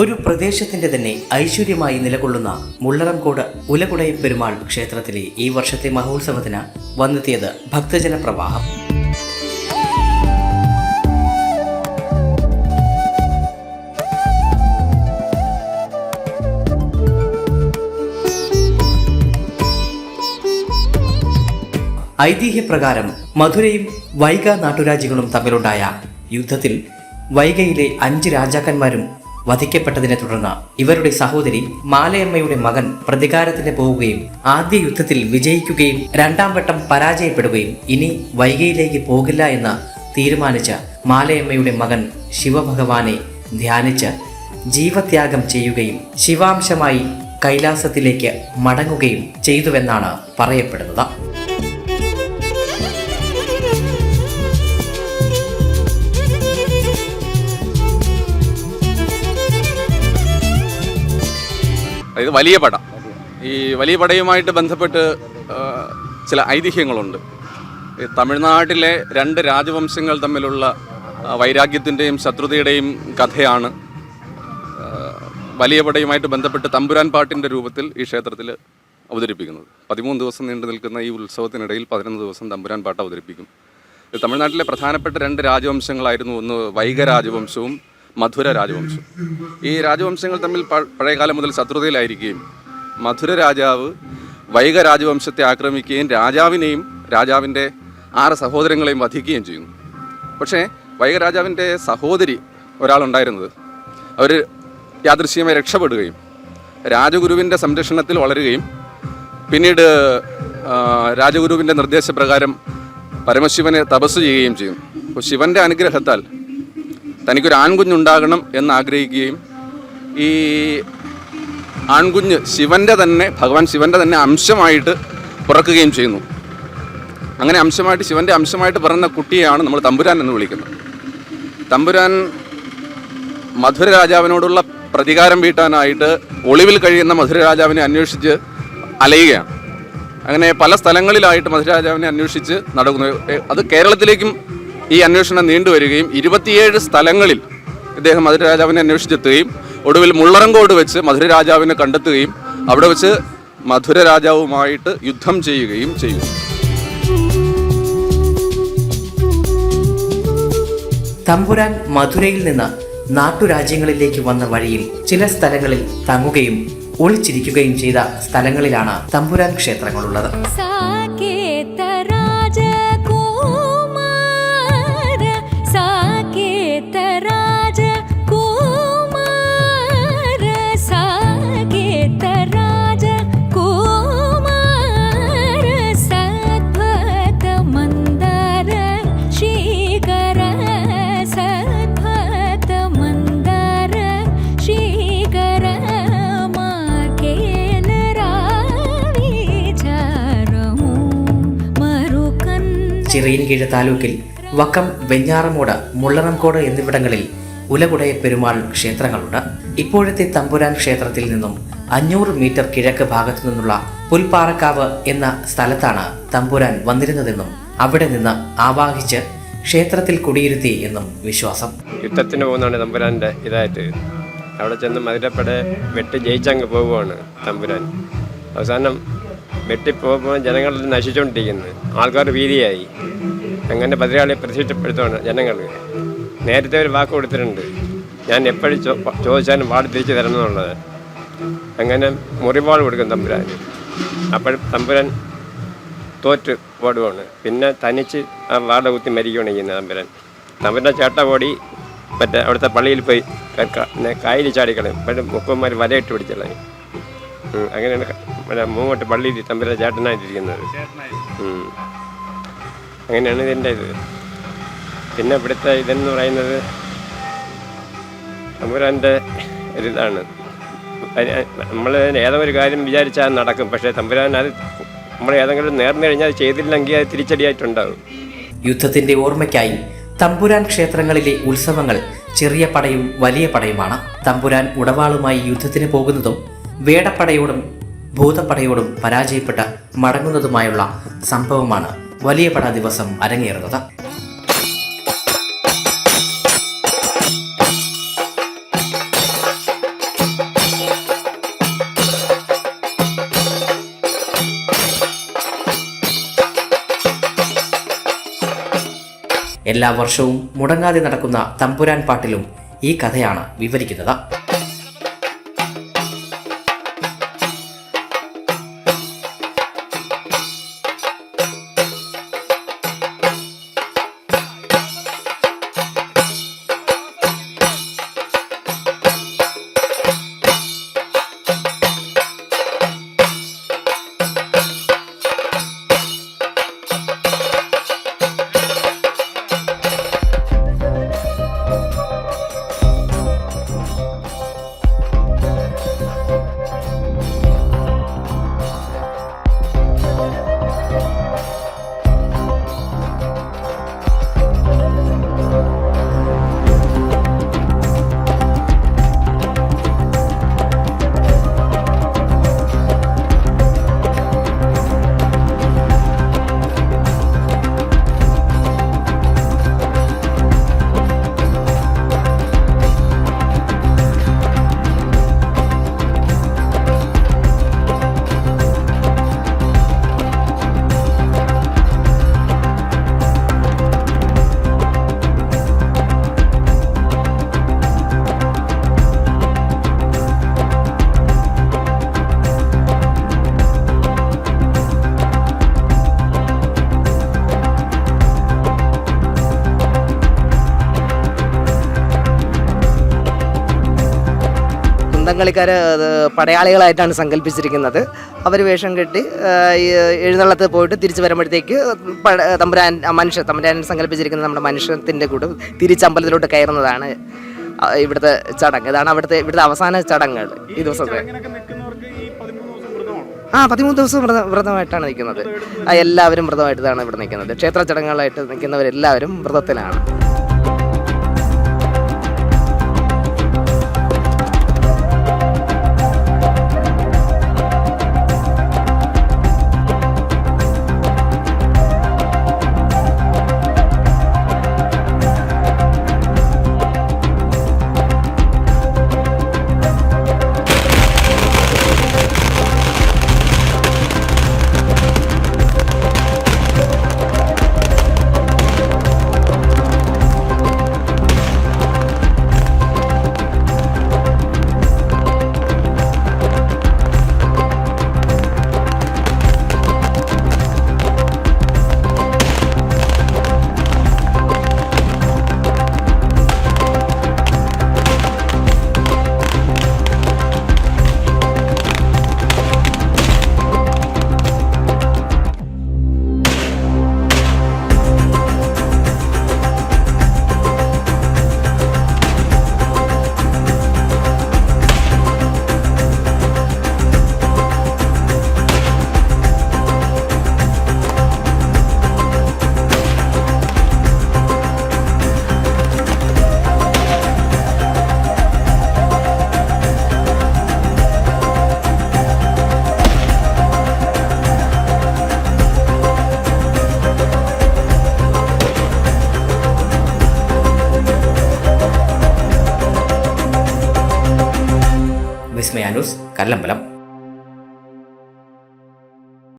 ഒരു പ്രദേശത്തിന്റെ തന്നെ ഐശ്വര്യമായി നിലകൊള്ളുന്ന മുള്ളറംകോട് ഉലകുടയ പെരുമാൾ ക്ഷേത്രത്തിലെ ഈ വർഷത്തെ മഹോത്സവത്തിന് വന്നെത്തിയത് ഭക്തജന പ്രവാഹം ഐതിഹ്യപ്രകാരം മധുരയും വൈഗ നാട്ടുരാജ്യങ്ങളും തമ്മിലുണ്ടായ യുദ്ധത്തിൽ വൈഗയിലെ അഞ്ച് രാജാക്കന്മാരും വധിക്കപ്പെട്ടതിനെ തുടർന്ന് ഇവരുടെ സഹോദരി മാലയമ്മയുടെ മകൻ പ്രതികാരത്തിന് പോവുകയും ആദ്യ യുദ്ധത്തിൽ വിജയിക്കുകയും രണ്ടാം വട്ടം പരാജയപ്പെടുകയും ഇനി വൈകയിലേക്ക് പോകില്ല എന്ന് തീരുമാനിച്ച മാലയമ്മയുടെ മകൻ ശിവഭഗവാനെ ധ്യാനിച്ച് ജീവത്യാഗം ചെയ്യുകയും ശിവാംശമായി കൈലാസത്തിലേക്ക് മടങ്ങുകയും ചെയ്തുവെന്നാണ് പറയപ്പെടുന്നത്. ഇത് വലിയ പട. ഈ വലിയ പടയുമായിട്ട് ബന്ധപ്പെട്ട് ചില ഐതിഹ്യങ്ങളുണ്ട്. തമിഴ്നാട്ടിലെ രണ്ട് രാജവംശങ്ങൾ തമ്മിലുള്ള വൈരാഗ്യത്തിന്റെയും ശത്രുതയുടെയും കഥയാണ് വലിയ പടയുമായിട്ട് ബന്ധപ്പെട്ട് തമ്പുരാൻ പാട്ടിന്റെ രൂപത്തിൽ ഈ ക്ഷേത്രത്തിൽ അവതരിപ്പിക്കുന്നത്. പതിമൂന്ന് ദിവസം നീണ്ടു നിൽക്കുന്ന ഈ ഉത്സവത്തിനിടയിൽ പതിനൊന്ന് ദിവസം തമ്പുരാൻ പാട്ട് അവതരിപ്പിക്കും. തമിഴ്നാട്ടിലെ പ്രധാനപ്പെട്ട രണ്ട് രാജവംശങ്ങളായിരുന്നു ഒന്ന് വൈഗ രാജവംശവും മധുര രാജവംശം. ഈ രാജവംശങ്ങൾ തമ്മിൽ പഴയകാലം മുതൽ ശത്രുതയിലായിരിക്കുകയും മധുര രാജാവ് വൈഗ രാജവംശത്തെ ആക്രമിക്കുകയും രാജാവിനെയും രാജാവിന്റെ ആറ് സഹോദരങ്ങളെയും വധിക്കുകയും ചെയ്യുന്നു. പക്ഷേ വൈഗ രാജാവിന്റെ സഹോദരി ഒരാളുണ്ടായിരുന്നത്. അവർ യാദൃശ്യമായി രക്ഷപ്പെടുകയും രാജഗുരുവിന്റെ സംരക്ഷണത്തിൽ വളരുകയും പിന്നീട് രാജഗുരുവിന്റെ നിർദ്ദേശപ്രകാരം പരമശിവനെ തപസ് ചെയ്യുകയും ചെയ്യും. അപ്പോൾ ശിവന്റെ അനുഗ്രഹത്താൽ തനിക്കൊരു ആൺകുഞ്ഞുണ്ടാകണം എന്ന് ആഗ്രഹിക്കുകയും ഈ ആൺകുഞ്ഞ് ശിവന്റെ തന്നെ ഭഗവാൻ ശിവന്റെ തന്നെ അംശമായിട്ട് പിറക്കുകയും ചെയ്യുന്നു. അങ്ങനെ അംശമായിട്ട് ശിവന്റെ അംശമായിട്ട് പിറന്ന കുട്ടിയെയാണ് നമ്മൾ തമ്പുരാൻ എന്ന് വിളിക്കുന്നത്. തമ്പുരാൻ മധുര രാജാവിനോടുള്ള പ്രതികാരം വീട്ടാനായിട്ട് ഒളിവിൽ കഴിയുന്ന മധുര രാജാവിനെ അന്വേഷിച്ച് അലയുകയാണ്. അങ്ങനെ പല സ്ഥലങ്ങളിലായിട്ട് മധുര രാജാവിനെ അന്വേഷിച്ച് നടക്കുന്നു. അത് കേരളത്തിലേക്കും ഈ അന്വേഷണം നീണ്ടുവരികയും ഇരുപത്തിയേഴ് സ്ഥലങ്ങളിൽ ഇദ്ദേഹം മധുര രാജാവിനെ അന്വേഷിച്ചെത്തുകയും ഒടുവിൽ മുള്ളറങ്കോട് വെച്ച് മധുര രാജാവിനെ കണ്ടെത്തുകയും അവിടെ വെച്ച് മധുര രാജാവുമായിട്ട് യുദ്ധം ചെയ്യുകയും ചെയ്യും തമ്പുരാൻ മധുരയിൽ നിന്ന് നാട്ടുരാജ്യങ്ങളിലേക്ക് വന്ന വഴിയിൽ ചില സ്ഥലങ്ങളിൽ തങ്ങുകയും ഒളിച്ചിരിക്കുകയും ചെയ്ത സ്ഥലങ്ങളിലാണ് തമ്പുരാൻ ക്ഷേത്രങ്ങളുള്ളത്. ചിറയിൻകീഴ് താലൂക്കിൽ വക്കം വെഞ്ഞാറമൂട് മുള്ളറംകോട് എന്നിവിടങ്ങളിൽ ഉലകുടയ പെരുമാൾ ക്ഷേത്രങ്ങളുണ്ട്. ഇപ്പോഴത്തെ തമ്പുരാൻ ക്ഷേത്രത്തിൽ നിന്നും അഞ്ഞൂറ് മീറ്റർ കിഴക്ക് ഭാഗത്തു നിന്നുള്ള പുൽപ്പാറക്കാവ് എന്ന സ്ഥലത്താണ് തമ്പുരാൻ വന്നിരുന്നതെന്നും അവിടെ നിന്ന് ആവാഹിച്ച് ക്ഷേത്രത്തിൽ കുടിയിരുത്തി എന്നും വിശ്വാസം. യുദ്ധത്തിന് പോകുന്നതാണ് തമ്പുരാന്റെ ഇതായിട്ട്. അവിടെ ചെന്ന് മധുരപ്പട വെട്ടി ജയിച്ചങ്ങ് പോവുകയാണ് തമ്പുരാൻ. അവസാനം വെട്ടിപ്പോകുമ്പോൾ ജനങ്ങൾ നശിച്ചുകൊണ്ടിരിക്കുന്നു. ആൾക്കാർ ഭീതിയായി. അങ്ങനെ പതിരാളി പ്രതിഷ്ഠപ്പെടുത്തുകയാണ് ജനങ്ങൾ. നേരത്തെ ഒരു വാക്ക് കൊടുത്തിട്ടുണ്ട്. ഞാൻ എപ്പോഴും ചോദിച്ചാലും വാട് തിരിച്ചു തരണം എന്നുള്ളത്. അങ്ങനെ മുറിവാൾ കൊടുക്കും തമ്പുരാൻ. അപ്പോൾ തമ്പുരാൻ തോറ്റ് ഓടുവാണ്. പിന്നെ തനിച്ച് ആ വാട കുത്തി മരിക്കുകയാണ് ചെയ്യുന്നത് തമ്പുരാൻ. തമ്പുരാൻ ചേട്ട ഓടി മറ്റേ അവിടുത്തെ പള്ളിയിൽ പോയി കായലിൽ ചാടിക്കളയും. പക്ഷേ മുപ്പന്മാർ വലയിട്ട് പിടിച്ചളയും അങ്ങനെയാണ് മൂവട്ട് പള്ളിയിൽ തമ്പിലെ ചേട്ടനായിട്ടിരിക്കുന്നത്. അങ്ങനെയാണ് ഇതിന്റെ ഇത്. പിന്നെ ഇവിടുത്തെ ഇതെന്ന് പറയുന്നത് തമ്പുരാന്റെ ഒരിതാണ്. നമ്മൾ ഏതോ ഒരു കാര്യം വിചാരിച്ചാൽ അത് നടക്കും. പക്ഷേ തമ്പുരാൻ അത് നമ്മൾ ഏതെങ്കിലും നേർന്നു കഴിഞ്ഞാൽ അത് ചെയ്തില്ലെങ്കിൽ അത് തിരിച്ചടിയായിട്ടുണ്ടാകും യുദ്ധത്തിന്റെ ഓർമ്മയ്ക്കായി തമ്പുരാൻ ക്ഷേത്രങ്ങളിലെ ഉത്സവങ്ങൾ ചെറിയ പടയും വലിയ പടയുമാണ്. തമ്പുരാൻ ഉടവാളുമായി യുദ്ധത്തിന് പോകുന്നതും വേടപ്പടയോടും ഭൂതപ്പടയോടും പരാജയപ്പെട്ട് മടങ്ങുന്നതുമായുള്ള സംഭവമാണ് വലിയ പട ദിവസം അരങ്ങേറുന്നത്. എല്ലാ വർഷവും മുടങ്ങാതെ നടക്കുന്ന തമ്പുരാൻ പാട്ടിലും ഈ കഥയാണ് വിവരിക്കുന്നത്. കുന്തംകളിക്കാർ പടയാളികളായിട്ടാണ് സങ്കല്പിച്ചിരിക്കുന്നത്. അവർ വേഷം കെട്ടി എഴുന്നള്ളത്ത് പോയിട്ട് തിരിച്ചു വരുമ്പോഴത്തേക്ക് തമ്പുരാൻ മനുഷ്യ തമ്പുരാൻ സങ്കല്പിച്ചിരിക്കുന്ന നമ്മുടെ മനുഷ്യത്തിന്റെ കൂടെ തിരിച്ചമ്പലത്തിലോട്ട് കയറുന്നതാണ് ഇവിടുത്തെ ചടങ്ങ്. ഇതാണ് അവിടുത്തെ ഇവിടുത്തെ അവസാന ചടങ്ങുകൾ ഈ ദിവസത്തെ. ആ പതിമൂന്ന് ദിവസം വ്രത വ്രതമായിട്ടാണ് നിൽക്കുന്നത്. ആ എല്ലാവരും വ്രതമായിട്ടാണ് ഇവിടെ നിൽക്കുന്നത്. ക്ഷേത്ര ചടങ്ങുകളായിട്ട് നിൽക്കുന്നവരെല്ലാവരും വ്രതത്തിലാണ്. വിസ്മയാനൂസ് കല്ലമ്പലം